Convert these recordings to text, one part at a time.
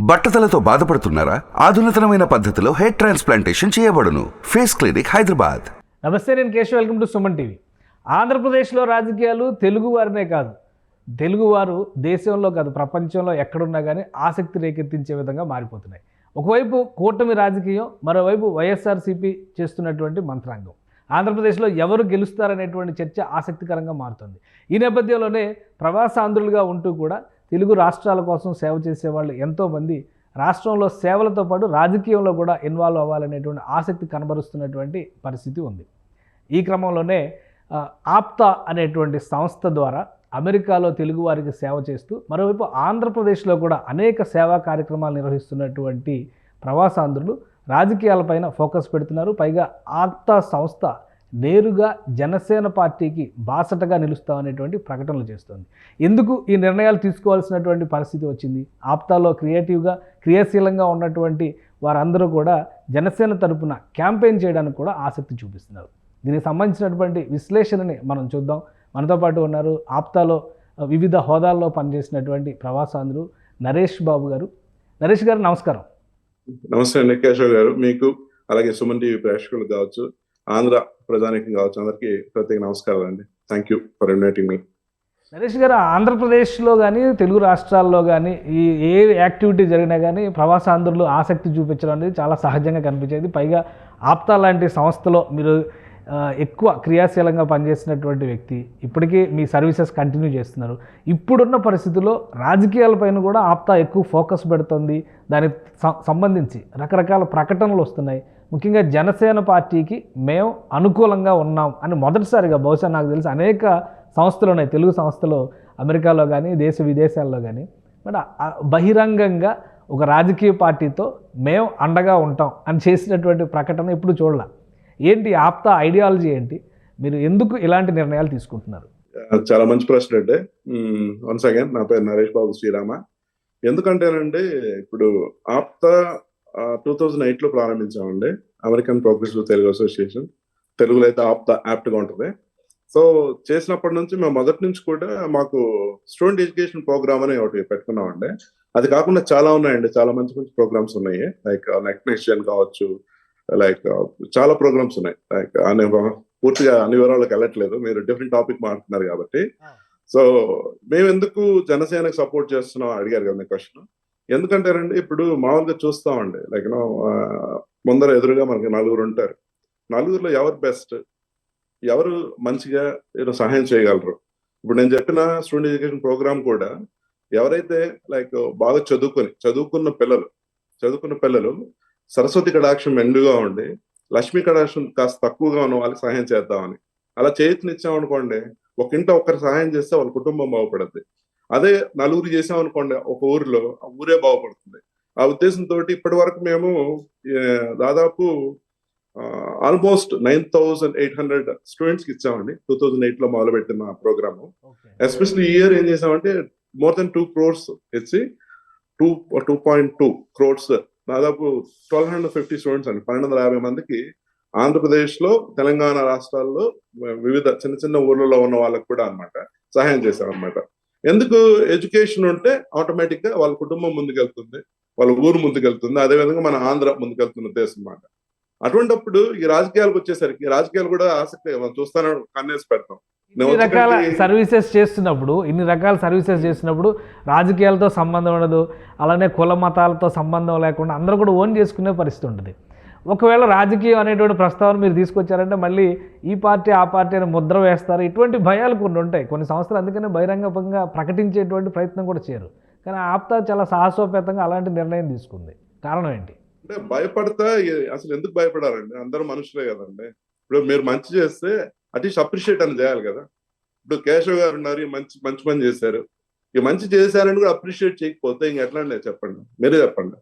బట్టతలతో బాధపడుతున్నారా? ఆధునితనమైన పద్ధతిలో హెయిర్ ట్రాన్స్ప్లాంటేషన్ చేయబడును. Face clinic Hyderabad. నమస్తే నేను Keshav. Welcome to Suman TV. ఆంధ్రప్రదేశ్లో రాజకీయాలు తెలుగు వారినే కాదు. తెలుగువారు దేశంలో కాదు ప్రపంచంలో ఎక్కడున్నా కానీ ఆసక్తి రేకెత్తించే విధంగా మారిపోతున్నాయి. ఒకవైపు కూటమి రాజకీయం మరోవైపు వైఎస్ఆర్సీపీ చేస్తున్నటువంటి మంత్రాంగం. ఆంధ్రప్రదేశ్లో ఎవరు గెలుస్తారనేటువంటి చర్చ ఆసక్తికరంగా మారుతుంది. ఈ నేపథ్యంలోనే ప్రవాసాంధ్రులుగా ఉంటూ కూడా తెలుగు రాష్ట్రాల కోసం సేవ చేసేవాళ్ళు ఎంతోమంది రాష్ట్రంలో సేవలతో పాటు రాజకీయంలో కూడా ఇన్వాల్వ్ అవ్వాలనేటువంటి ఆసక్తి కనబరుస్తున్నటువంటి పరిస్థితి ఉంది. ఈ క్రమంలోనే ఆప్తా అనేటువంటి సంస్థ ద్వారా అమెరికాలో తెలుగు వారికి సేవ చేస్తూ మరోవైపు ఆంధ్రప్రదేశ్లో కూడా అనేక సేవా కార్యక్రమాలు నిర్వహిస్తున్నటువంటి ప్రవాసాంధ్రులు రాజకీయాలపైన ఫోకస్ పెడుతున్నారు. పైగా ఆప్తా సంస్థ నేరుగా జనసేన పార్టీకి బాసటగా నిలుస్తామనేటువంటి ప్రకటనలు చేస్తోంది. ఎందుకు ఈ నిర్ణయాలు తీసుకోవాల్సినటువంటి పరిస్థితి వచ్చింది? ఆప్తాలో క్రియేటివ్గా క్రియాశీలంగా ఉన్నటువంటి వారందరూ కూడా జనసేన తరపున క్యాంపెయిన్ చేయడానికి కూడా ఆసక్తి చూపిస్తున్నారు. దీనికి సంబంధించినటువంటి విశ్లేషణని మనం చూద్దాం. మనతో పాటు ఉన్నారు ఆప్తాలో వివిధ హోదాల్లో పనిచేసినటువంటి ప్రవాసాంధ్రు నరేష్ బాబు గారు. నరేష్ గారు నమస్కారం. నమస్తే నికేశ్వర్ గారు. మీకు అలాగే సుమన్ టీవీ ప్రేక్షకులు కావచ్చు. ఆంధ్ర ప్రజానికం కావచ్చు. అందరికీ ప్రత్యేక నమస్కారాలు అండి thank you for inviting me Naresh garu ఆంధ్రప్రదేశ్లో కానీ తెలుగు రాష్ట్రాల్లో కానీ ఈ ఏ యాక్టివిటీ జరిగినా కానీ ప్రవాసాంధ్రులు ఆసక్తి చూపించడం అనేది చాలా సహజంగా కనిపించేది. పైగా ఆప్తా లాంటి సంస్థలో మీరు ఎక్కువ క్రియాశీలంగా పనిచేసినటువంటి వ్యక్తి ఇప్పటికీ మీ సర్వీసెస్ కంటిన్యూ చేస్తున్నారు. ఇప్పుడున్న పరిస్థితుల్లో రాజకీయాలపైన కూడా ఆప్తా ఎక్కువ ఫోకస్ పెడుతుంది. దానికి సం- సంబంధించి రకరకాల ప్రకటనలు వస్తున్నాయి. ముఖ్యంగా జనసేన పార్టీకి మేము అనుకూలంగా ఉన్నాం అని మొదటిసారిగా బహుశా నాకు తెలిసి అనేక సంస్థలు ఉన్నాయి. తెలుగు సంస్థలు అమెరికాలో కానీ దేశ విదేశాల్లో కానీ. బట్ బహిరంగంగా ఒక రాజకీయ పార్టీతో మేము అండగా ఉంటాం అని చేసినటువంటి ప్రకటన ఇప్పుడు చూడలే. ఏంటి ఆప్తా ఐడియాలజీ ఏంటి? మీరు ఎందుకు ఇలాంటి నిర్ణయాలు తీసుకుంటున్నారు? చాలా మంచి ప్రశ్న అంటే వన్స్ అగైన్ నా పేరు నరేష్ బాబు శ్రీరామ. ఎందుకంటేనండి ఇప్పుడు ఆప్తా టూ థౌజండ్ ఎయిట్లో ప్రారంభించామండి. అమెరికన్ ప్రోగ్రెసివ్ తెలుగు అసోసియేషన్ తెలుగులో అయితే ఆప్తా యాప్ట్గా ఉంటుంది. సో చేసినప్పటి నుంచి మేము మొదటి నుంచి కూడా మాకు స్టూడెంట్ ఎడ్యుకేషన్ ప్రోగ్రామ్ అని ఒకటి పెట్టుకున్నామండి. అది కాకుండా చాలా ఉన్నాయండి. చాలా మంచి మంచి ప్రోగ్రామ్స్ ఉన్నాయి. లైక్ నెక్స్ట్ కావచ్చు. లైక్ చాలా ప్రోగ్రామ్స్ ఉన్నాయి. లైక్ అనే పూర్తిగా అన్ని వివరాలకు వెళ్ళట్లేదు. మీరు డిఫరెంట్ టాపిక్ మాట్లాడుతున్నారు కాబట్టి. సో మేము ఎందుకు జనసేనకు సపోర్ట్ చేస్తున్నాం అడిగారు కదా క్వశ్చన్ ఎందుకంటారండి ఇప్పుడు మామూలుగా చూస్తామండి లైక్ నో ముందర ఎదురుగా మనకి నలుగురు ఉంటారు. నలుగురిలో ఎవరు బెస్ట్ ఎవరు మంచిగా ఏదో సహాయం చేయగలరు? ఇప్పుడు నేను చెప్పిన స్టూడెంట్ ఎడ్యుకేషన్ ప్రోగ్రామ్ కూడా ఎవరైతే లైక్ బాగా చదువుకొని చదువుకున్న పిల్లలు చదువుకున్న పిల్లలు సరస్వతి కడాక్షం మెండుగా ఉండి లక్ష్మీ కడాక్షం కాస్త తక్కువగా ఉన్న వాళ్ళకి సహాయం చేద్దామని. అలా చేతినిచ్చామనుకోండి ఒక ఇంట ఒక్కరు సహాయం చేస్తే వాళ్ళ కుటుంబం బాగుపడుద్ది. అదే నలుగురు చేసాం అనుకోండి ఒక ఊరిలో ఆ ఊరే బాగుపడుతుంది. ఆ ఉద్దేశంతో ఇప్పటి వరకు మేము దాదాపు almost nine thousand eight hundred స్టూడెంట్స్కి ఇచ్చామండి. టూ థౌజండ్ ఎయిట్లో మొదలుపెట్టిన ప్రోగ్రామ్. ఎస్పెషల్లీ ఈ ఇయర్ ఏం చేసామంటే మోర్ దెన్ టూ క్రోర్స్ ఇచ్చి two two point two crores దాదాపు ట్వెల్వ్ హండ్రెడ్ ఫిఫ్టీ స్టూడెంట్స్ అండి. పన్నెండు వందల యాభై మందికి ఆంధ్రప్రదేశ్లో తెలంగాణ రాష్ట్రాల్లో వివిధ చిన్న చిన్న ఊర్లలో ఉన్న వాళ్ళకి కూడా అన్నమాట సహాయం చేశాం అనమాట ఎందుకు ఎడ్యుకేషన్ ఉంటే ఆటోమేటిక్గా వాళ్ళ కుటుంబం ముందుకెళ్తుంది వాళ్ళ ఊరు ముందుకెళ్తుంది అదే విధంగా మన ఆంధ్ర ముందుకెళ్తున్న దేశం అన్నమాట. అటువంటప్పుడు ఈ రాజకీయాలకు వచ్చేసరికి రాజకీయాలు కూడా ఆసక్తి మనం చూస్తాను కన్నేసి పెడతాం. ఇన్ని రకాల సర్వీసెస్ చేస్తున్నప్పుడు ఇన్ని రకాల సర్వీసెస్ చేస్తున్నప్పుడు రాజకీయాలతో సంబంధం ఉండదు అలానే కుల మతాలతో సంబంధం లేకుండా అందరూ కూడా ఓన్ చేసుకునే పరిస్థితి ఉంటుంది. ఒకవేళ రాజకీయం అనేటువంటి ప్రస్తావన మీరు తీసుకొచ్చారంటే మళ్ళీ ఈ పార్టీ ఆ పార్టీ అని ముద్ర వేస్తారు. ఇటువంటి భయాలు కొన్ని ఉంటాయి. కొన్ని సంస్థలు అందుకనే బహిరంగంగా ప్రకటించేటువంటి ప్రయత్నం కూడా చేయరు. కానీ ఆప్తా చాలా సాహసోపేతంగా అలాంటి నిర్ణయం తీసుకుంది. కారణం ఏంటి? అంటే భయపడతా అసలు ఎందుకు భయపడారండి అందరూ మనుషులే కదండి. ఇప్పుడు మీరు మంచి చేస్తే అట్లీస్ట్ అప్రిషియేట్ అని చేయాలి కదా. ఇప్పుడు కేశవ్ గారు ఉన్నారు మంచి మంచి పని చేశారు. ఈ మంచి చేశారని కూడా అప్రిషియేట్ చేయకపోతే ఇంక ఎట్లా చెప్పండి. మీరే చెప్పండి.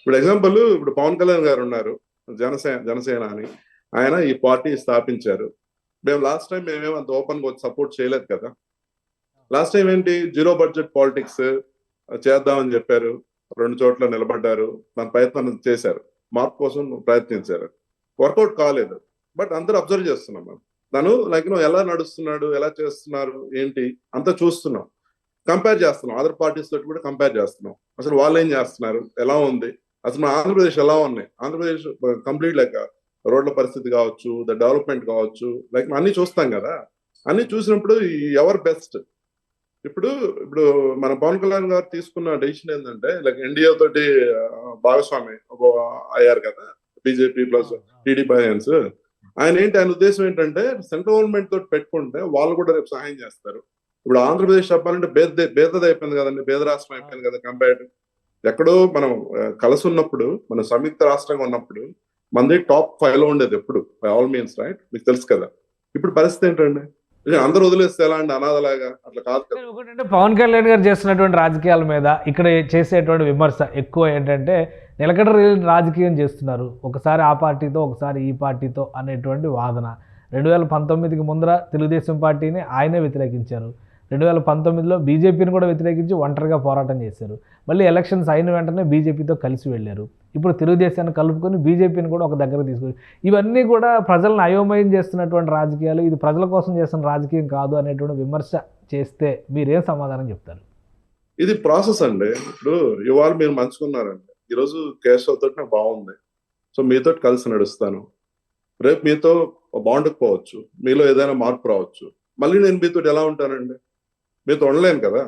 ఇప్పుడు ఎగ్జాంపుల్ ఇప్పుడు పవన్ కళ్యాణ్ గారు ఉన్నారు జనసేన జనసేన అని. ఆయన ఈ పార్టీ స్థాపించారు. మేము లాస్ట్ టైం మేమేం అంత ఓపెన్గా సపోర్ట్ చేయలేదు కదా. లాస్ట్ టైం ఏంటి? జీరో బడ్జెట్ పాలిటిక్స్ చేద్దామని చెప్పారు. రెండు చోట్ల నిలబడ్డారు. దాని ప్రయత్నం చేశారు. మార్పు కోసం ప్రయత్నించారు. వర్కౌట్ కాలేదు. బట్ అందరూ అబ్జర్వ్ చేస్తున్నాం మనం తను లైక్ నువ్వు ఎలా నడుస్తున్నాడు? ఎలా చేస్తున్నారు? ఏంటి? అంతా చూస్తున్నాం. కంపేర్ చేస్తున్నాం. అదర్ పార్టీస్ తోటి కూడా కంపేర్ చేస్తున్నాం. అసలు వాళ్ళు ఏం చేస్తున్నారు? ఎలా ఉంది? అసలు మన ఆంధ్రప్రదేశ్ ఎలా ఉన్నాయి? ఆంధ్రప్రదేశ్ కంప్లీట్ లైక్ రోడ్ల పరిస్థితి కావచ్చు ద డెవలప్మెంట్ కావచ్చు లైక్ అన్ని చూస్తాం కదా. అన్ని చూసినప్పుడు ఎవరు బెస్ట్. ఇప్పుడు ఇప్పుడు మన పవన్ కళ్యాణ్ గారు తీసుకున్న డెసిషన్ ఏంటంటే లైక్ ఎన్డీఏ తోటి భాగస్వామి ఒక అయ్యారు కదా బీజేపీ ప్లస్ టీడీపీ అలయన్స్ ఆయన ఏంటి ఆయన ఉద్దేశం ఏంటంటే సెంట్రల్ గవర్నమెంట్ తోటి పెట్టుకుంటే వాళ్ళు కూడా రేపు సహాయం చేస్తారు. ఇప్పుడు ఆంధ్రప్రదేశ్ చెప్పాలంటే బేద బేదది అయిపోయింది కదండి బేద రాష్ట్రం అయిపోయింది కదా కంపేర్డ్ ఎక్కడో మనం కలిసి ఉన్నప్పుడు మన సంయుక్త రాష్ట్రంగా ఉన్నప్పుడు మనది టాప్ ఫైవ్లో ఉండేది ఎప్పుడు బై ఆల్ మీన్స్ రైట్? మీకు తెలుసు కదా. ఇప్పుడు పరిస్థితి ఏంటండి? అందరూ వదిలేస్తే ఎలా అండి? అనాథలాగా? అట్లా కాదు ఒకటంటే పవన్ కళ్యాణ్ గారు చేస్తున్నటువంటి రాజకీయాల మీద ఇక్కడ చేసేటువంటి విమర్శ ఎక్కువ ఏంటంటే నిలకడ రాజకీయం చేస్తున్నారు. ఒకసారి ఆ పార్టీతో ఒకసారి ఈ పార్టీతో అనేటువంటి వాదన. రెండు వేల పంతొమ్మిదికి ముందర తెలుగుదేశం పార్టీని ఆయనే వ్యతిరేకించారు. రెండు వేల పంతొమ్మిదిలో బీజేపీని కూడా వ్యతిరేకించి ఒంటరిగా పోరాటం చేశారు. మళ్ళీ ఎలక్షన్స్ అయిన వెంటనే బీజేపీతో కలిసి వెళ్ళారు. ఇప్పుడు తెలుగుదేశాన్ని కలుపుకొని బీజేపీని కూడా ఒక దగ్గర తీసుకొని ఇవన్నీ కూడా ప్రజలను అయోమయం చేస్తున్నటువంటి రాజకీయాలు ఇది ప్రజల కోసం చేస్తున్న రాజకీయం కాదు అనేటువంటి విమర్శ చేస్తే మీరేం సమాధానం చెప్తారు? ఇది ప్రాసెస్ అండి. ఇప్పుడు ఇవాళ మీరు మంచుకున్నారండి. ఈరోజు కేశవ్ తోటి నాకు బాగుంది. సో మీతో కలిసి నడుస్తాను. రేపు మీతో బాగుండకపోవచ్చు మీలో ఏదైనా మార్పు రావచ్చు. మళ్ళీ నేను మీతో ఎలా ఉంటానండి? మీతో ఉండలేను కదా.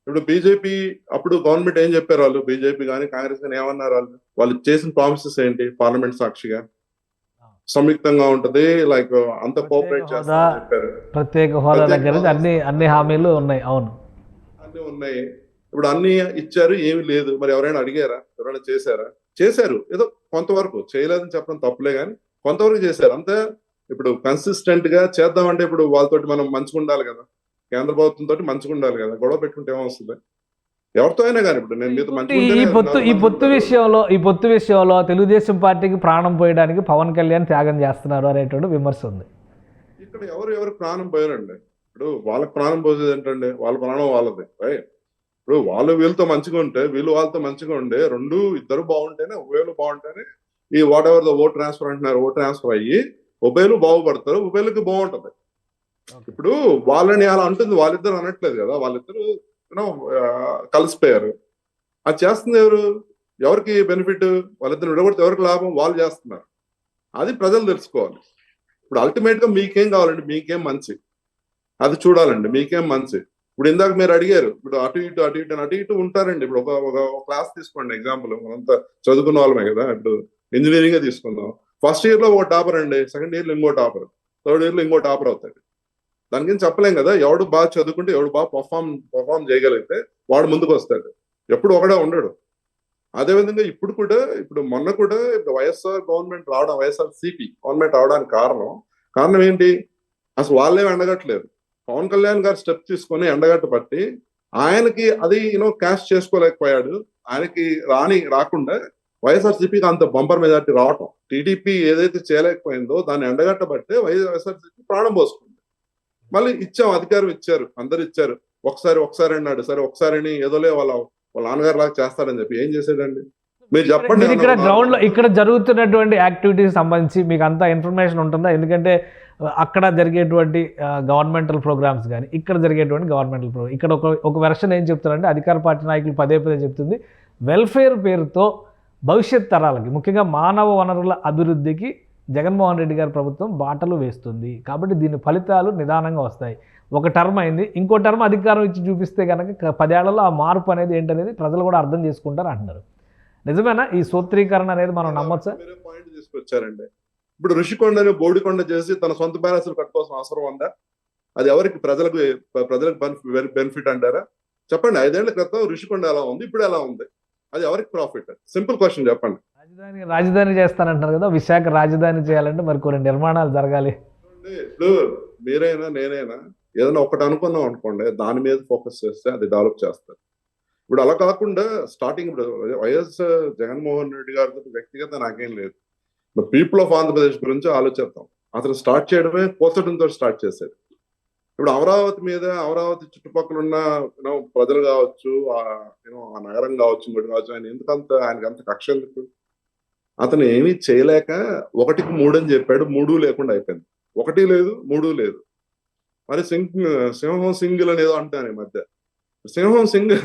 ఇప్పుడు బీజేపీ అప్పుడు గవర్నమెంట్ ఏం చెప్పారు వాళ్ళు? బీజేపీ కానీ కాంగ్రెస్ కానీ ఏమన్నారు వాళ్ళు? వాళ్ళు చేసిన ప్రామిసెస్ ఏంటి? పార్లమెంట్ సాక్షిగా? సంయుక్తంగా ఉంటది లైక్ అంత కోఆపరేట్ చెప్పారు. ప్రత్యేక హోదా దగ్గర అన్ని అన్ని హామీలు ఉన్నాయి. అవును. అన్ని ఉన్నాయి. ఇప్పుడు అన్ని ఇచ్చారు ఏమి లేదు. మరి ఎవరైనా అడిగారా? ఎవరైనా చేశారా? చేశారు. ఏదో కొంతవరకు చేయలేదని చెప్పడం తప్పులే కానీ కొంతవరకు చేశారు. అంతే. ఇప్పుడు కన్సిస్టెంట్గా చేద్దామంటే ఇప్పుడు వాళ్ళతోటి మనం మంచిగా ఉండాలి కదా. కేంద్ర ప్రభుత్వం తోటి మంచిగా ఉండాలి కదా గొడవ పెట్టుకుంటే ఏమొస్తుంది? ఎవరితో అయినా కానీ ఇప్పుడు నేను మీతో ఈ పొత్తు ఈ పొత్తు విషయంలో ఈ పొత్తు విషయంలో తెలుగుదేశం పార్టీకి ప్రాణం పోయడానికి పవన్ కళ్యాణ్ త్యాగం చేస్తున్నారు అనేటువంటి విమర్శ ఉంది. ఇక్కడ ఎవరు ఎవరు ప్రాణం పోయారండి? ఇప్పుడు వాళ్ళకి ప్రాణం పోసేది ఏంటండి? వాళ్ళ ప్రాణం వాళ్ళది రైట్ ఇప్పుడు వాళ్ళు వీళ్ళతో మంచిగా ఉంటే వీళ్ళు వాళ్ళతో మంచిగా ఉండే రెండు ఇద్దరు బాగుంటేనే ఉభయలు బాగుంటేనే ఈ whatever the vote transfer అంటున్నారు ఓట్ ట్రాన్స్ఫర్ అయ్యి ఉభయలు బాగుపడతారు ఉభయలకి బాగుంటది. ఇప్పుడు వాళ్ళని అలా అంటుంది వాళ్ళిద్దరు అనట్లేదు కదా. వాళ్ళిద్దరు కలిసిపోయారు. అది చేస్తుంది ఎవరు? ఎవరికి బెనిఫిట్? వాళ్ళిద్దరు విడగొడితే ఎవరికి లాభం? వాళ్ళు చేస్తున్నారు. అది ప్రజలు తెలుసుకోవాలి. ఇప్పుడు అల్టిమేట్గా మీకేం కావాలండి? మీకేం మంచి? అది చూడాలండి. మీకేం మంచి? ఇప్పుడు ఇందాక మీరు అడిగారు ఇప్పుడు అటు ఇటు అటు ఇటు అటు ఇటు ఉంటారండి. ఇప్పుడు ఒక ఒక క్లాస్ తీసుకోండి ఎగ్జాంపుల్. మనంతా చదువుకున్న వాళ్ళమే కదా. ఇప్పుడు ఇంజనీరింగ్ తీసుకుందాం. ఫస్ట్ ఇయర్లో ఒక టాపర్ అండి. సెకండ్ ఇయర్లో ఇంకో టాపర్. థర్డ్ ఇయర్లో ఇంకో టాపర్ అవుతాడు. దాని గురించి చెప్పలేం కదా. ఎవడు బాగా చదువుకుంటే ఎవడు బాగా పర్ఫామ్ పర్ఫామ్ చేయగలిగితే వాడు ముందుకు వస్తాడు. ఎప్పుడు ఒకడే ఉండడు. అదేవిధంగా ఇప్పుడు కూడా ఇప్పుడు మొన్న కూడా ఇప్పుడు వైఎస్ఆర్ గవర్నమెంట్ రావడం వైఎస్ఆర్ సిపి గవర్నమెంట్ రావడానికి కారణం కారణం ఏంటి? అసలు వాళ్ళేం ఎండగట్టలేదు. పవన్ కళ్యాణ్ గారు స్టెప్ తీసుకొని ఎండగట్ట పట్టి ఆయనకి అది యూనో క్యాష్ చేసుకోలేకపోయాడు. ఆయనకి రాని రాకుండా వైఎస్ఆర్ సిపికి అంత బంపర్ మెజార్టీ రావటం. టీడీపీ ఏదైతే చేయలేకపోయిందో దాన్ని ఎండగట్టబట్టే వైఎస్ఆర్ సిపి ప్రాణం పోసుకుంది. మళ్ళీ ఇచ్చాం అధికారం ఇచ్చారు అందరు ఇచ్చారు. ఒకసారి ఒకసారి అన్నాడు సరే ఒకసారి అని ఏదోలే వాళ్ళ వాళ్ళ నాన్నగారు లాగా చేస్తాడని చెప్పి ఏం చేసాడండి మీరు చెప్పండి ఇక్కడ గ్రౌండ్లో ఇక్కడ జరుగుతున్నటువంటి యాక్టివిటీస్ సంబంధించి మీకు అంతా ఇన్ఫర్మేషన్ ఉంటుందా? ఎందుకంటే అక్కడ జరిగేటువంటి గవర్నమెంటల్ ప్రోగ్రామ్స్ కానీ ఇక్కడ జరిగేటువంటి గవర్నమెంటల్ ప్రోగ్రామ్ ఇక్కడ ఒక ఒక వెర్షన్ ఏం చెప్తారంటే అధికార పార్టీ నాయకులు పదే పదే చెప్తుంది వెల్ఫేర్ పేరుతో భవిష్యత్ తరాలకి ముఖ్యంగా మానవ వనరుల అభివృద్ధికి జగన్మోహన్ రెడ్డి గారి ప్రభుత్వం బాటలు వేస్తుంది. కాబట్టి దీని ఫలితాలు నిదానంగా వస్తాయి. ఒక టర్మ్ అయింది. ఇంకో టర్మ్ అధికారం ఇచ్చి చూపిస్తే కనుక పదేళ్ళలో ఆ మార్పు అనేది ఏంటనేది ప్రజలు కూడా అర్థం చేసుకుంటారు అంటున్నారు. నిజమేనా? ఈ సూత్రీకరణ అనేది మనం నమ్మొచ్చా? పాయింట్ తీసుకొచ్చారండి. ఇప్పుడు ఋషికొండని బోడికొండ చేసి తన సొంత బ్యాలెన్స్లు కట్టుకోవాల్సిన అవసరం ఉందా? అది ఎవరికి? ప్రజలకు ప్రజలకు బెనిఫిట్ అంటారా? చెప్పండి. ఐదేళ్ళ క్రితం ఋషికొండ ఎలా ఉంది? ఇప్పుడు ఎలా ఉంది? అది ఎవరికి ప్రాఫిట్? సింపుల్ క్వశ్చన్ చెప్పండి. రాజధాని రాజధాని చేస్తానంటున్నారు కదా విశాఖ రాజధాని చేయాలంటే మరి కొన్ని నిర్మాణాలు జరగాలి. ఇప్పుడు మీరైనా నేనైనా ఏదైనా ఒకటి అనుకున్నాం అనుకోండి దాని మీద ఫోకస్ చేస్తే అది డెవలప్ చేస్తారు. ఇప్పుడు అలా కాకుండా స్టార్టింగ్ ఇప్పుడు వైఎస్ జగన్మోహన్ రెడ్డి గారితో వ్యక్తిగత నాకేం లేదు. పీపుల్ ఆఫ్ ఆంధ్రప్రదేశ్ గురించి ఆలోచిద్దాం. అతను స్టార్ట్ చేయడమే పోసటంతో స్టార్ట్ చేశాడు. ఇప్పుడు అమరావతి మీద అమరావతి చుట్టుపక్కల ఉన్న ప్రజలు కావచ్చు ఆ ఆ నగరం కావచ్చు ఇంకోటి కావచ్చు ఆయన ఎందుకంత ఆయనకి అంత కక్ష ఎందుకు? అతను ఏమీ చేయలేక ఒకటికి మూడు అని చెప్పాడు మూడు లేకుండా అయిపోయింది. ఒకటి లేదు మూడు లేదు. మరి సింగ్ సింహం సింగిల్ అని అంటాను ఈ మధ్య. సింహం సింగిల్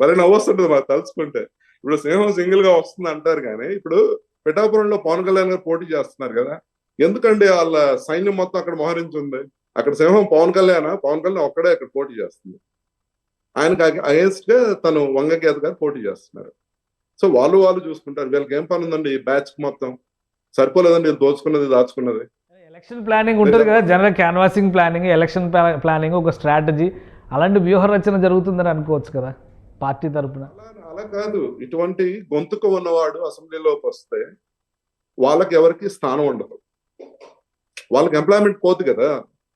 మరి నవ్వొస్తుంటది మరి తలుచుకుంటే. ఇప్పుడు సింహం సింగిల్గా వస్తుంది అంటారు కానీ ఇప్పుడు పిఠాపురంలో పవన్ కళ్యాణ్ గారు పోటీ చేస్తున్నారు కదా. ఎందుకండి వాళ్ళ సైన్యం మొత్తం అక్కడ మోహరించి ఉంది అక్కడ సింహం పవన్ కళ్యాణ్? పవన్ కళ్యాణ్ ఒక్కడే అక్కడ పోటీ చేస్తుంది. ఆయనకు అగేన్స్ట్గా తను వంగగీత గారు పోటీ చేస్తున్నారు. సో వాళ్ళు వాళ్ళు చూసుకుంటారు. వీళ్ళకి ఏం పని ఉందండి? ఈ బ్యాచ్ మొత్తం సరిపోలేదండి దోచుకున్నది దాచుకున్నది. ఎలక్షన్ ప్లానింగ్ ఉంటుంది కదా general canvassing planning election planning ఒక స్ట్రాటజీ అలాంటి వ్యూహ రచన జరుగుతుందని అనుకోవచ్చు కదా పార్టీ తరపున. అలా అలా కాదు. ఇటువంటి గొంతుక ఉన్నవాడు అసెంబ్లీలోకి వస్తే వాళ్ళకి ఎవరికి స్థానం ఉండదు. వాళ్ళకి ఎంప్లాయ్మెంట్ పోదు కదా.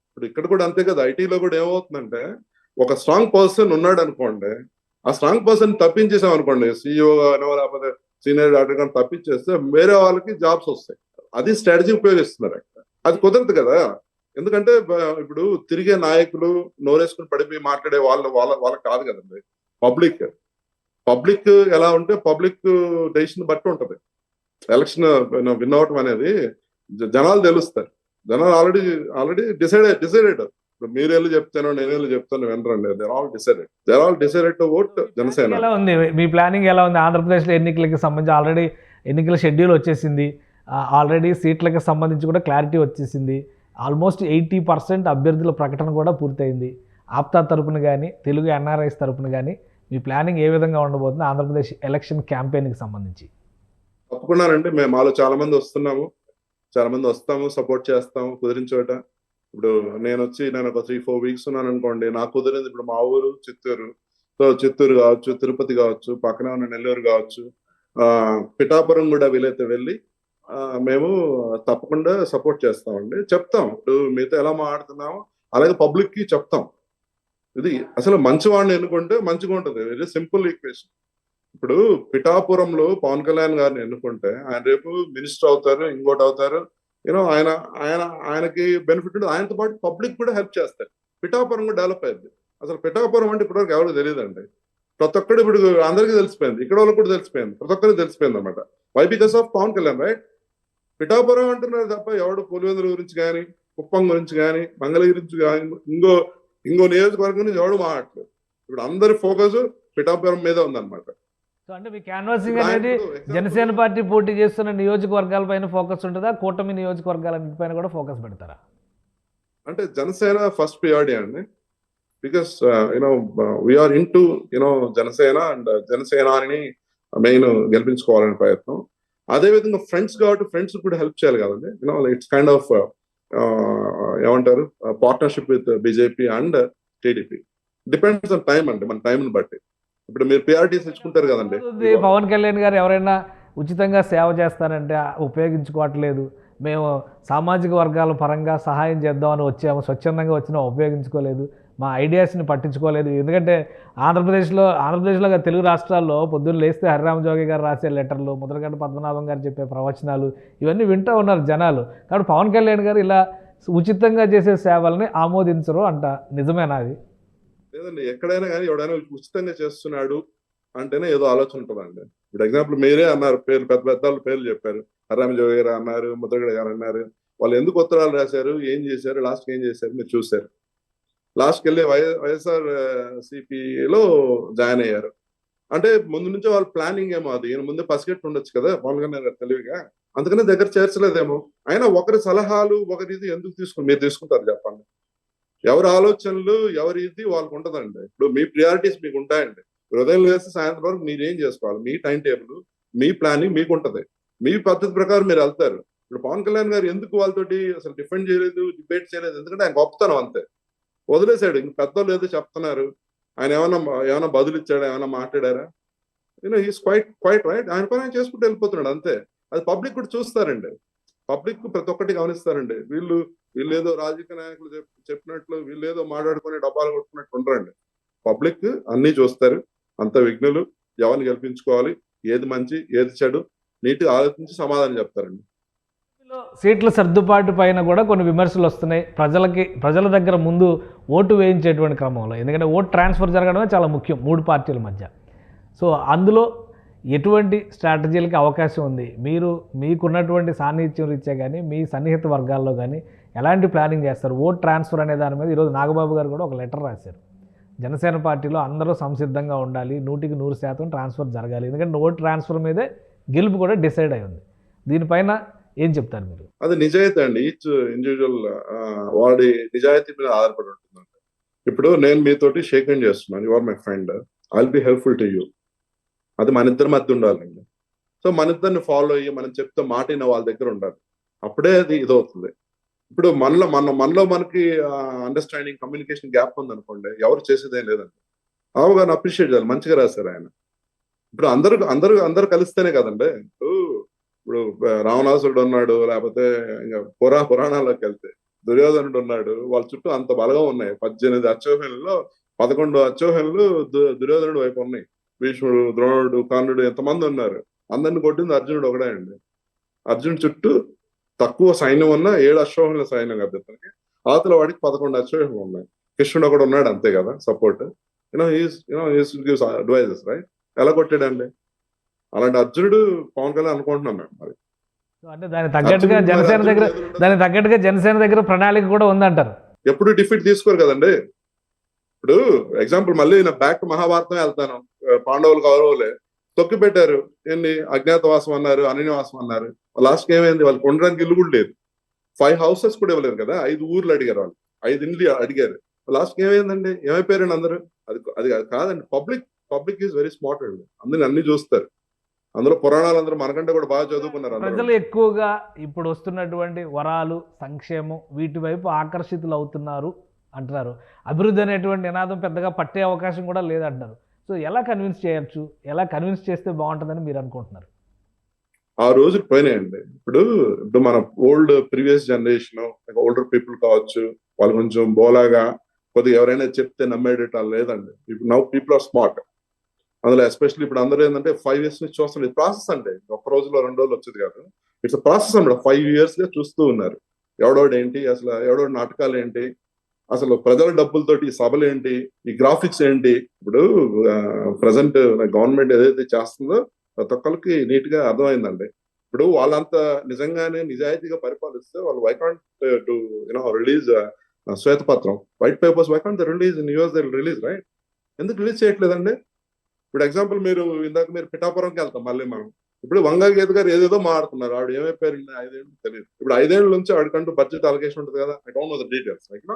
ఇప్పుడు ఇక్కడ కూడా అంతే కదా ఐటీలో కూడా ఏమవుతుందంటే ఒక స్ట్రాంగ్ పర్సన్ ఉన్నాడు అనుకోండి ఆ స్ట్రాంగ్ పర్సన్ తప్పించేసాం అనుకోండి సీఈఓ గానో లేకపోతే సీనియర్ డాక్టర్ కానీ తప్పించేస్తే వేరే వాళ్ళకి జాబ్స్ వస్తాయి. అది స్ట్రాటజీ ఉపయోగిస్తున్నారు అక్కడ. అది కుదరదు కదా. ఎందుకంటే ఇప్పుడు తిరిగే నాయకులు నోరేసుకుని పడిపోయి మాట్లాడే వాళ్ళ వాళ్ళ వాళ్ళకి కాదు కదండి. పబ్లిక్ పబ్లిక్ ఎలా ఉంటే పబ్లిక్ డెసిషన్ బట్టి ఉంటది. ఎలక్షన్ విన్ అవటం అనేది జనాలు తెలుస్తారు. జనాలు ఆల్రెడీ ఆల్రెడీ డిసైడ్ డిసైడెడ్ ఇప్పుడు మీరు వెళ్ళి చెప్తాను నేను వెళ్ళి చెప్తాను వినరండి. There all decided there all decided to vote Janasena ఎలా ఉంది? మీ ప్లానింగ్ ఎలా ఉంది? ఆంధ్రప్రదేశ్లో ఎన్నికలకి సంబంధించి ఆల్రెడీ ఎన్నికల షెడ్యూల్ వచ్చేసింది. ఆల్రెడీ సీట్లకు సంబంధించి కూడా క్లారిటీ వచ్చేసింది. ఆల్మోస్ట్ ఎయిటీ పర్సెంట్ అభ్యర్థుల ప్రకటన కూడా పూర్తయింది. ఆప్తా తరపున కానీ తెలుగు ఎన్ఆర్ఐస్ తరపున కానీ మీ ప్లానింగ్ ఏ విధంగా ఉండబోతుంది ఆంధ్రప్రదేశ్ ఎలక్షన్ క్యాంపెయిన్కి సంబంధించి. తప్పకుండానండి మేము మాలో చాలా మంది వస్తున్నాము. చాలా మంది వస్తాము సపోర్ట్ చేస్తాము కుదిరిన చోట ఇప్పుడు నేను వచ్చి నేను ఒక త్రీ ఫోర్ వీక్స్ ఉన్నాను అనుకోండి నాకు కుదిరింది ఇప్పుడు మా ఊరు చిత్తూరు. సో చిత్తూరు కావచ్చు తిరుపతి కావచ్చు పక్కనే ఉన్న నెల్లూరు కావచ్చు ఆ పిఠాపురం కూడా వీలైతే వెళ్ళి ఆ, మేము తప్పకుండా సపోర్ట్ చేస్తామండి. చెప్తాం. ఇప్పుడు మీతో ఎలా మాట్లాడుతున్నామో అలాగే పబ్లిక్కి చెప్తాం. ఇది అసలు మంచివాడిని ఎన్నుకుంటే మంచిగా ఉంటుంది. వెరీ సింపుల్ ఈక్వేషన్ ఇప్పుడు పిఠాపురంలో పవన్ కళ్యాణ్ గారిని ఎన్నుకుంటే ఆయన రేపు మినిస్టర్ అవుతారు ఇంకోటి అవుతారు యూనో ఆయన ఆయన ఆయనకి బెనిఫిట్ ఉంటుంది ఆయనతో పాటు పబ్లిక్ కూడా హెల్ప్ చేస్తారు పిఠాపురం కూడా డెవలప్ అయింది. అసలు పిఠాపురం అంటే ఇప్పటివరకు ఎవరికి తెలియదండి. ప్రతి ఒక్కడు ఇప్పుడు అందరికీ తెలిసిపోయింది. ఇక్కడ వాళ్ళకి కూడా తెలిసిపోయింది. ప్రతి ఒక్కరికి తెలిసిపోయింది అనమాట why because of Pawan Kalyan right Pithapuram అంటున్నారు తప్ప ఎవడు పులివెందుల గురించి కానీ కుప్పం గురించి కానీ మంగళగిరి గురించి కానీ ఇంకో ఇంకో నియోజకవర్గం నుంచి ఎవడు మాట్లాడు ఇప్పుడు అందరి ఫోకస్ పిఠాపురం మీద ఉందన్నమాట. సో అంటే మీ క్యాన్వాసింగ్ అనేది జనసేన పార్టీ పోటీ చేస్తున్న నియోజకవర్గాలపైన ఫోకస్ ఉంటుందా? కూటమి నియోజకవర్గాలన్నిటిపైన కూడా ఫోకస్ పెడతారా? అంటే జనసేన ఫస్ట్ ప్రియారిటీ అండి. Because you know we are in to you know Janasena and Janasenani main గెలిపించుకోవాలనే ప్రయత్నం. అదే విధంగా ఫ్రెండ్స్ కాబట్టి ఫ్రెండ్స్ కూడా హెల్ప్ చేయాలి కదండి. You know it's kind of ఏమంటారు? Partnership with BJP and TDP depends on time అండి మన టైంని బట్టి. ఇప్పుడు మీరు ప్రియారిటీస్ ఇచ్చుకుంటారు కదండి. పవన్ కళ్యాణ్ గారు ఎవరైనా ఉచితంగా సేవ చేస్తానంటే ఉపయోగించుకోవట్లేదు. మేము సామాజిక వర్గాల పరంగా సహాయం చేద్దామని వచ్చాము. స్వచ్ఛందంగా వచ్చినా ఉపయోగించుకోలేదు. మా ఐడియాస్ని పట్టించుకోలేదు. ఎందుకంటే ఆంధ్రప్రదేశ్లో ఆంధ్రప్రదేశ్లో తెలుగు రాష్ట్రాల్లో పొద్దున్న లేస్తే హరిరామజోగి గారు రాసే లెటర్లు ముద్రగడ్డ పద్మనాభం గారు చెప్పే ప్రవచనాలు ఇవన్నీ వింటూ ఉన్నారు జనాలు. కాబట్టి పవన్ కళ్యాణ్ గారు ఇలా ఉచితంగా చేసే సేవల్ని ఆమోదించరు అంట. నిజమేనా అది? లేదండి ఎక్కడైనా కానీ ఎవడైనా ఉచితంగా చేస్తున్నాడు అంటేనే ఏదో ఆలోచన ఉంటుందండి. ఇప్పుడు ఎగ్జాంపుల్ మీరే అన్నారు పేర్లు పెద్ద పెద్ద వాళ్ళు పేర్లు చెప్పారు. హర్రామ జోగి గారు అన్నారు ముద్రగడ గారు అన్నారు. వాళ్ళు ఎందుకు ఉత్తరాలు రాశారు ఏం చేశారు లాస్ట్ ఏం చేశారు మీరు చూశారు. లాస్ట్కి వెళ్ళి వై వైఎస్ఆర్ సిపిలో జాయిన్ అయ్యారు. అంటే ముందు నుంచే వాళ్ళ ప్లానింగ్ ఏమో అది. ఈయన ముందే పసిగట్టు ఉండొచ్చు కదా పవన్ కళ్యాణ్ గారు తెలివిగా. అందుకనే దగ్గర చేర్చలేదేమో. అయినా ఒకరి సలహాలు ఒకరి ఇది ఎందుకు తీసుకుని మీరు తీసుకుంటారు చెప్పండి. ఎవరి ఆలోచనలు ఎవరి ఇది వాళ్ళకు ఉంటదండి ఇప్పుడు మీ ప్రియారిటీస్ మీకు ఉంటాయండి. ఉదయం లేస్తే సాయంత్రం వరకు మీరు ఏం చేసుకోవాలి? మీ టైం టేబుల్ మీ ప్లానింగ్ మీకు ఉంటది. మీ పద్ధతి ప్రకారం మీరు వెళ్తారు. ఇప్పుడు పవన్ కళ్యాణ్ గారు ఎందుకు వాళ్ళతోటి అసలు డిఫెండ్ చేయలేదు డిబేట్ చేయలేదు? ఎందుకంటే ఆయన గొప్పతనం అంతే. వదిలేశాడు. ఇంక పెద్దోళ్ళు ఏదో చెప్తున్నారు. ఆయన ఏమైనా ఏమైనా బదులు ఇచ్చాడా? ఏమైనా మాట్లాడారా? You know is quite quite right ఆయన పని ఆయన చేసుకుంటూ వెళ్ళిపోతున్నాడు అంతే. అది పబ్లిక్ కూడా చూస్తారండి. పబ్లిక్ ప్రతి ఒక్కటి గమనిస్తారండి. వీళ్ళు వీళ్ళు ఏదో రాజకీయ నాయకులు చెప్పినట్లు వీళ్ళు ఏదో మాట్లాడుకుని డబ్బాలు కొట్టుకున్నట్టు ఉండరండి. పబ్లిక్ అన్ని చూస్తారు. అంత విఘ్నులు ఎవరిని గెలిపించుకోవాలి ఏది మంచి ఏది చెడు నీటి ఆలోచించి సమాధానం చెప్తారండి. సీట్ల సర్దుబాటు పైన కూడా కొన్ని విమర్శలు వస్తున్నాయి. ప్రజలకి ప్రజల దగ్గర ముందు ఓటు వేయించేటువంటి క్రమంలో. ఎందుకంటే ఓటు ట్రాన్స్ఫర్ జరగడమే చాలా ముఖ్యం మూడు పార్టీల మధ్య. సో అందులో ఎటువంటి స్ట్రాటజీలకి అవకాశం ఉంది? మీరు మీకున్నటువంటి సాన్నిహిత్యం రీత్యా కానీ మీ సన్నిహిత వర్గాల్లో కానీ ఎలాంటి ప్లానింగ్ చేస్తారు? ఓట్ ట్రాన్స్ఫర్ అనే దాని మీద ఈరోజు నాగబాబు గారు కూడా ఒక లెటర్ రాశారు. జనసేన పార్టీలో అందరూ సంసిద్ధంగా ఉండాలి నూటికి నూరు శాతం ట్రాన్స్ఫర్ జరగాలి. ఎందుకంటే ఓట్ ట్రాన్స్ఫర్ మీదే గెలుపు కూడా డిసైడ్ అయి ఉంది. దీనిపైన ఏం చెప్తారు మీరు? అది నిజాయితీ అండి. ఈచ్ ఇండివిజువల్ వాడి నిజాయితీ మీద ఆధారపడి ఉంటుందండి. ఇప్పుడు నేను మీతోటి షేక్ హ్యాండ్ చేస్తున్నాను. You are my friend I will be helpful to you అది మన ఇద్దరి మధ్య ఉండాలండి. సో మన ఇద్దరిని ఫాలో అయ్యి మనం చెప్తే మాట వాళ్ళ దగ్గర ఉండాలి. అప్పుడే అది ఇదవుతుంది. ఇప్పుడు మనలో మన మనలో మనకి అండర్స్టాండింగ్ కమ్యూనికేషన్ గ్యాప్ ఉందనుకోండి ఎవరు చేసేదేం లేదండి. అవగాహన అప్రిషియేట్ చేయాలి మంచిగా రాశారు ఆయన. ఇప్పుడు అందరు అందరూ అందరు కలిస్తేనే కదండి. ఇప్పుడు ఇప్పుడు రావణాసురుడు ఉన్నాడు లేకపోతే ఇంకా పురా పురాణాల్లోకి వెళ్తే దుర్యోధనుడు ఉన్నాడు వాళ్ళ చుట్టూ అంత బలగా ఉన్నాయి. పద్దెనిమిది అచ్చోహనుల్లో పదకొండు అచ్చోహనులు దు- దుర్యోధనుడు వైపు ఉన్నాయి. భీష్ముడు ద్రోణుడు కర్ణుడు ఎంతమంది ఉన్నారు? అందరిని కొట్టింది అర్జునుడు ఒకడే అండి. అర్జునుడు చుట్టూ తక్కువ సైన్యం ఉన్న ఏడు అశ్వహనుల సైన్యం కదా ఇతనికి. అవతల వాడికి పదకొండు అశ్వహనులు ఉన్నాయి. కృష్ణుడు ఒకడు ఉన్నాడు అంతే కదా support you know he's you know he's gives advises right ఎలా కొట్టాడండి? అలాంటి అర్జునుడు పవన్ కళ్యాణ్ అనుకుంటున్నాం మేము మరి. అంటే దానికి తగ్గట్టుగా జనసేన దగ్గర దానికి తగ్గట్టుగా జనసేన దగ్గర ప్రణాళిక కూడా ఉందంటారు. ఎప్పుడు డిఫిట్ తీసుకోరు కదండి. ఇప్పుడు ఎగ్జాంపుల్ మళ్ళీ నేను బ్యాక్ మహాభారతం వెళ్తాను. పాండవులు కౌరవులే తొక్కి పెట్టారు. ఎన్ని అజ్ఞాతవాసం అన్నారు అనినివాసం అన్నారు. లాస్ట్ ఏమైంది? వాళ్ళకి ఉండడానికి ఇల్లు కూడా లేదు. ఫైవ్ హౌసెస్ కూడా ఇవ్వలేదు కదా? ఐదు ఊర్లు అడిగారు వాళ్ళు. ఐదు ఇండ్లు అడిగారు. లాస్ట్ ఏమైందండి? ఏమైపోయారండి అందరూ? అది అది కాదండి. Public public is very smart అండి అందరిని అన్ని చూస్తారు. అందులో పురాణాలు అందరూ మనకంటే కూడా బాగా చదువుకున్నారు ప్రజలు ఎక్కువగా ఇప్పుడు వస్తున్నటువంటి వరాలు సంక్షేమం వీటి వైపు ఆకర్షితులు అవుతున్నారు అంటున్నారు. అభివృద్ధి అనేటువంటి నినాదం పెద్దగా పట్టే అవకాశం కూడా లేదంటున్నారు సో ఎలా కన్విన్స్ చేయొచ్చు? ఎలా కన్విన్స్ చేస్తే బాగుంటుందని మీరు అనుకుంటున్నారు? ఆ రోజులు పోయినాయండి. ఇప్పుడు ఇప్పుడు మన old previous generation older people కావచ్చు వాళ్ళు కొంచెం బోలాగా కొద్దిగా ఎవరైనా చెప్తే నమ్మేటట్టు లేదండి. ఇప్పుడు నౌ పీపుల్ ఆర్ స్మార్ట్ అందులో ఎస్పెషల్లీ ఇప్పుడు అందరూ ఏంటంటే ఫైవ్ ఇయర్స్ నుంచి చూస్తున్నారు. ఇది ప్రాసెస్ అంటే ఒక రోజులో రెండు రోజులు వచ్చేది కాదు. ఇట్స్ ప్రాసెస్ అన్నమాట. ఫైవ్ ఇయర్స్గా చూస్తూ ఉన్నారు. ఎవడోడు ఏంటి అసలు ఎవడోడు నాటకాలు ఏంటి అసలు ప్రజల డబ్బులతోటి ఈ సభలు ఏంటి? ఈ గ్రాఫిక్స్ ఏంటి? ఇప్పుడు ప్రజెంట్ గవర్నమెంట్ ఏదైతే చేస్తుందో ప్రతి ఒక్కరికి నీట్గా అర్థమైందండి. ఇప్పుడు వాళ్ళంతా నిజంగానే నిజాయితీగా పరిపాలిస్తే వాళ్ళు why can't to you know release శ్వేతపత్రం. White papers why can't release news release right ఎందుకు రిలీజ్ చేయట్లేదండి? ఇప్పుడు ఎగ్జాంపుల్ మీరు ఇందాక మీరు పిఠాపురంకి వెళ్తాం మళ్ళీ మనం. ఇప్పుడు వంగ గీత గారు ఏదేదో మారుతున్నారు ఆవిడ ఏమైపోయారు ఐదేళ్ళు తెలియదు. ఇప్పుడు ఐదేళ్ళ నుంచి ఆవిడకంటూ బడ్జెట్ అలొకేషన్ ఉంటుంది కదా? I don't know the details right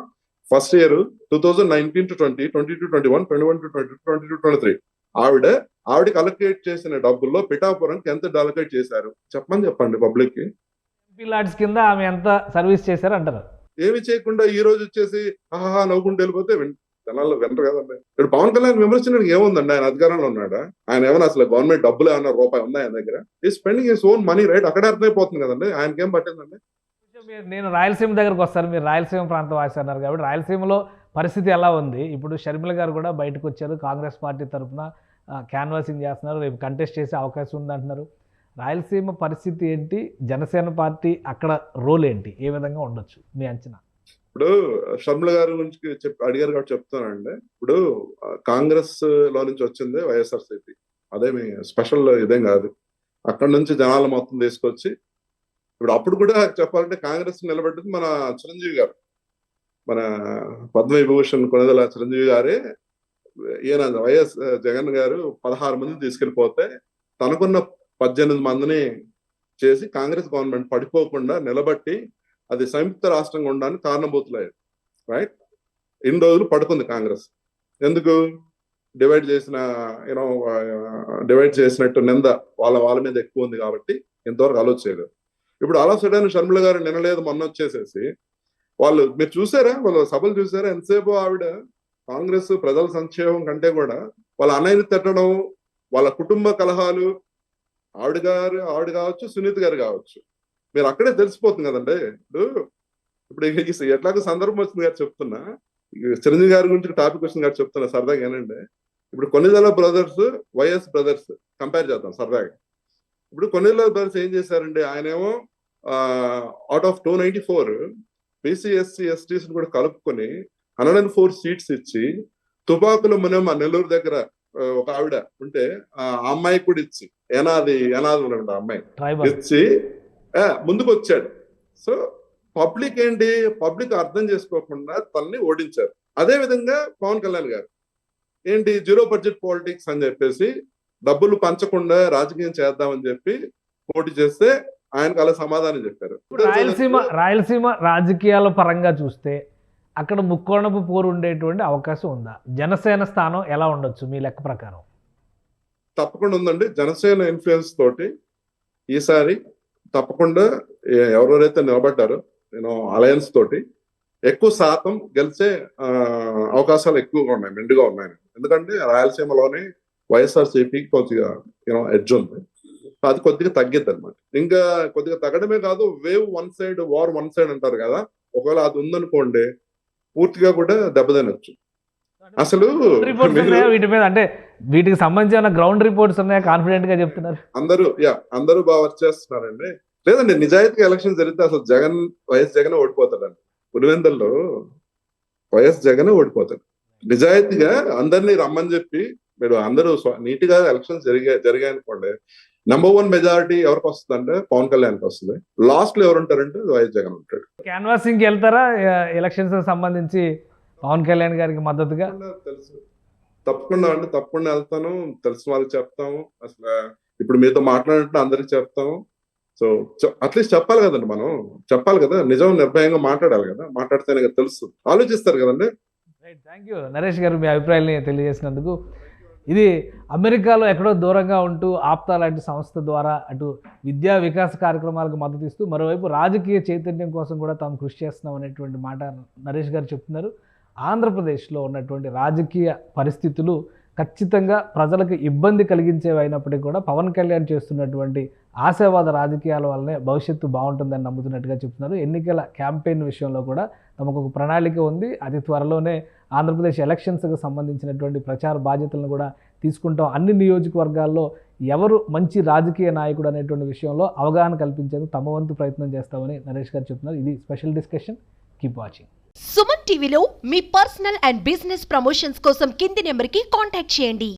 first year two thousand nineteen to twenty twenty to twenty one twenty one to twenty twenty to twenty three ఆవిడ ఆవిడకి అలొకేట్ చేసిన డబ్బుల్లో పిఠాపురంకి ఎంత అలొకేట్ చేశారు? చెప్పమని చెప్పండి పబ్లిక్కి. లాడ్స్ కింద ఆమె ఎంత సర్వీస్ చేశారు అంటారు? ఏమి చేయకుండా ఈ రోజు వచ్చేసి ఆహా నవ్వుకుంటూ వెళ్ళిపోతే విన్- జనాలు వినరు కదండి. ఇప్పుడు పవన్ కళ్యాణ్ విమర్శించడానికి ఏముందండి? ఆయన అధికారంలో ఉన్నాడా? ఆయన ఏమైనా అసలు గవర్నమెంట్ డబ్బులు ఏమన్నా రూపాయి ఉందా ఆయన దగ్గర? ఈ spending his own money right అక్కడే అర్థమైపోతుంది కదండి. ఆయనకి పట్టిందండి? మీరు- నేను రాయలసీమ దగ్గరకు వస్తాను మీరు రాయలసీమ ప్రాంతం వాసి అన్నారు కాబట్టి రాయలసీమలో పరిస్థితి ఎలా ఉంది? ఇప్పుడు షర్మిల గారు కూడా బయటకు వచ్చారు కాంగ్రెస్ పార్టీ తరఫున క్యాన్వాసింగ్ చేస్తున్నారు రేపు కంటెస్ట్ చేసే అవకాశం ఉందంటున్నారు. రాయలసీమ పరిస్థితి ఏంటి? జనసేన పార్టీ అక్కడ రోల్ ఏంటి? ఏ విధంగా ఉండొచ్చు? మీ అంచనా? ఇప్పుడు షర్మిల గారి గురించి చెప్ అడిగారు కాబట్టి చెప్తానండి ఇప్పుడు కాంగ్రెస్లో నుంచి వచ్చింది వైఎస్ఆర్సీపీ. అదేమి స్పెషల్ ఇదేం కాదు. అక్కడ నుంచి జనాలు మొత్తం తీసుకొచ్చి ఇప్పుడు అప్పుడు కూడా చెప్పాలంటే కాంగ్రెస్ నిలబెట్టింది మన చిరంజీవి గారు. మన పద్మవిభూషణ్ కొనదల చిరంజీవి గారే ఈయన వైఎస్ జగన్ గారు పదహారు మంది తీసుకెళ్ళిపోతే తనకున్న పద్దెనిమిది మందిని చేసి కాంగ్రెస్ గవర్నమెంట్ పడిపోకుండా నిలబట్టి అది సంయుక్త రాష్ట్రంగా ఉండడానికి కారణభూతులయ్యాడు. రైట్ ఇన్ని రోజులు పడుకుంది కాంగ్రెస్. ఎందుకు? డివైడ్ చేసిన యూనో డివైడ్ చేసినట్టు నింద వాళ్ళ వాళ్ళ మీద ఎక్కువ ఉంది కాబట్టి ఇంతవరకు ఆలోచించలేదు ఇప్పుడు ఆలోచించడానికి షర్మిల గారు నినలేదు మొన్న వచ్చేసేసి. వాళ్ళు మీరు చూసారా? వాళ్ళ సభలు చూసారా? ఎంతసేపు ఆవిడ కాంగ్రెస్ ప్రజల సంక్షేమం కంటే కూడా వాళ్ళ అన్నయ్యని తిట్టడం వాళ్ళ కుటుంబ కలహాలు ఆవిడ గారు ఆవిడ కావచ్చు సునీత్ గారు కావచ్చు. మీరు అక్కడే తెలిసిపోతుంది కదండి. ఇప్పుడు ఇప్పుడు ఇక ఎట్లాగో సందర్భం వచ్చింది గారు చెప్తున్నా. చిరంజీవి గారి గురించి టాపిక్ వచ్చింది గారు చెప్తున్నా సరదాగా ఏనండి ఇప్పుడు Konidela brothers YS brothers compare చేద్దాం సరదాగా. ఇప్పుడు కొన్నిదల బ్రదర్స్ ఏం చేశారండి ఆయనేమో out of two ninety four BC SC STs కూడా కలుపుకొని హండ్రెడ్ అండ్ ఫోర్ సీట్స్ ఇచ్చి తుపాకుల మునే మా నెల్లూరు దగ్గర ఒక ఆవిడ ఉంటే ఆ అమ్మాయి కూడా ఇచ్చి ఏనాది ఏనాది అమ్మాయి. ఇచ్చి ముందుకు వచ్చాడు. సో పబ్లిక్ ఏంటి? పబ్లిక్ అర్థం చేసుకోకుండా తనని ఓడించారు. అదే విధంగా పవన్ కళ్యాణ్ గారు. ఏంటి? జీరో బడ్జెట్ పాలిటిక్స్ అని చెప్పేసి డబ్బులు పంచకుండా రాజకీయం చేద్దామని చెప్పి పోటీ చేస్తే ఆయనకు అలా సమాధానం చెప్పారు. రాయలసీమ రాయలసీమ రాజకీయాల పరంగా చూస్తే అక్కడ ముక్కోణపు పోరు ఉండేటువంటి అవకాశం ఉందా? జనసేన స్థానం ఎలా ఉండొచ్చు మీ లెక్క ప్రకారం? తప్పకుండా ఉందండి. జనసేన ఇన్ఫ్లుయెన్స్ తోటి ఈసారి తప్పకుండా ఎవరెవరైతే నిలబడ్డారో నేను అలయన్స్ తోటి ఎక్కువ శాతం గెలిచే అవకాశాలు ఎక్కువగా ఉన్నాయి మెండుగా ఉన్నాయి. ఎందుకంటే రాయలసీమలోనే వైఎస్ఆర్సీపీ కొద్దిగా యూనో ఎడ్జ్ ఉంది. అది కొద్దిగా తగ్గిద్ది అనమాట ఇంకా కొద్దిగా తగ్గడమే కాదు wave one side war one side అంటారు కదా ఒకవేళ అది ఉందనుకోండి పూర్తిగా కూడా దెబ్బతినొచ్చు. అసలు వీటి మీద? అంటే వీటికి సంబంధించిన గ్రౌండ్ రిపోర్ట్స్ ఉన్నాయా? కాన్ఫిడెంట్గా చెప్తున్నారు. అందరూ యా అందరూ బాగా వర్క్ చేస్తున్నారండి. లేదండి నిజాయితీగా ఎలక్షన్ జరిగితే అసలు జగన్ వైఎస్ జగన్ ఓడిపోతాడండి. పులివెందుల్లో వైఎస్ జగన్ ఓడిపోతాడు. నిజాయితీగా అందరినీ రమ్మని చెప్పి మీరు అందరూ నీట్గా ఎలక్షన్స్ జరిగా జరిగాయి అనుకోండి నెంబర్ వన్ మెజారిటీ ఎవరికి వస్తుందంటే పవన్ కళ్యాణ్కి వస్తుంది. లాస్ట్లో ఎవరు ఉంటారంటే వైఎస్ జగన్ ఉంటాడు. క్యాన్వాసింగ్ వెళ్తారా? ఎలక్షన్స్ సంబంధించి పవన్ కళ్యాణ్ గారికి మద్దతుగా? తెలుసు. తప్పకుండా అండి తప్పకుండా వెళ్తాను. తెలిసిన వాళ్ళకి చెప్తాము. అసలు ఇప్పుడు మీతో మాట్లాడినట్టు అందరికి చెప్తాము. సో అట్లీస్ట్ చెప్పాలి కదండి మనం. చెప్పాలి కదా నిజం నిర్భయంగా మాట్లాడాలి కదా. మాట్లాడితేనే కదా తెలుసు. ఆలోచిస్తారు కదండి. థ్యాంక్ యూ నరేష్ గారు మీ అభిప్రాయాల్ని తెలియజేసినందుకు ఇది అమెరికాలో ఎక్కడో దూరంగా ఉంటూ ఆప్తా లాంటి సంస్థ ద్వారా అటు విద్యా వికాస కార్యక్రమాలకు మద్దతు ఇస్తూ మరోవైపు రాజకీయ చైతన్యం కోసం కూడా తాము కృషి చేస్తున్నాం అనేటువంటి మాట నరేష్ గారు చెప్తున్నారు. ఆంధ్రప్రదేశ్లో ఉన్నటువంటి రాజకీయ పరిస్థితులు ఖచ్చితంగా ప్రజలకు ఇబ్బంది కలిగించేవైనప్పటికీ కూడా పవన్ కళ్యాణ్ చేస్తున్నటువంటి ఆశావాద రాజకీయాల వల్లనే భవిష్యత్తు బాగుంటుందని నమ్ముతున్నట్టుగా చెప్తున్నారు. ఎన్నికల క్యాంపెయిన్ విషయంలో కూడా తమకు ఒక ప్రణాళిక ఉంది. అతి త్వరలోనే ఆంధ్రప్రదేశ్ ఎలక్షన్స్కి సంబంధించినటువంటి ప్రచార బాధ్యతలను కూడా తీసుకుంటాం. అన్ని నియోజకవర్గాల్లో ఎవరు మంచి రాజకీయ నాయకుడు అనేటువంటి విషయంలో అవగాహన కల్పించేందుకు తమ వంతు ప్రయత్నం చేస్తామని నరేష్ గారు చెప్తున్నారు. ఇది special discussion. Keep watching. Suman టీవీలో మీ పర్సనల్ అండ్ బిజినెస్ ప్రమోషన్స్ కోసం కింది నెంబర్కి కాంటాక్ట్ చేయండి.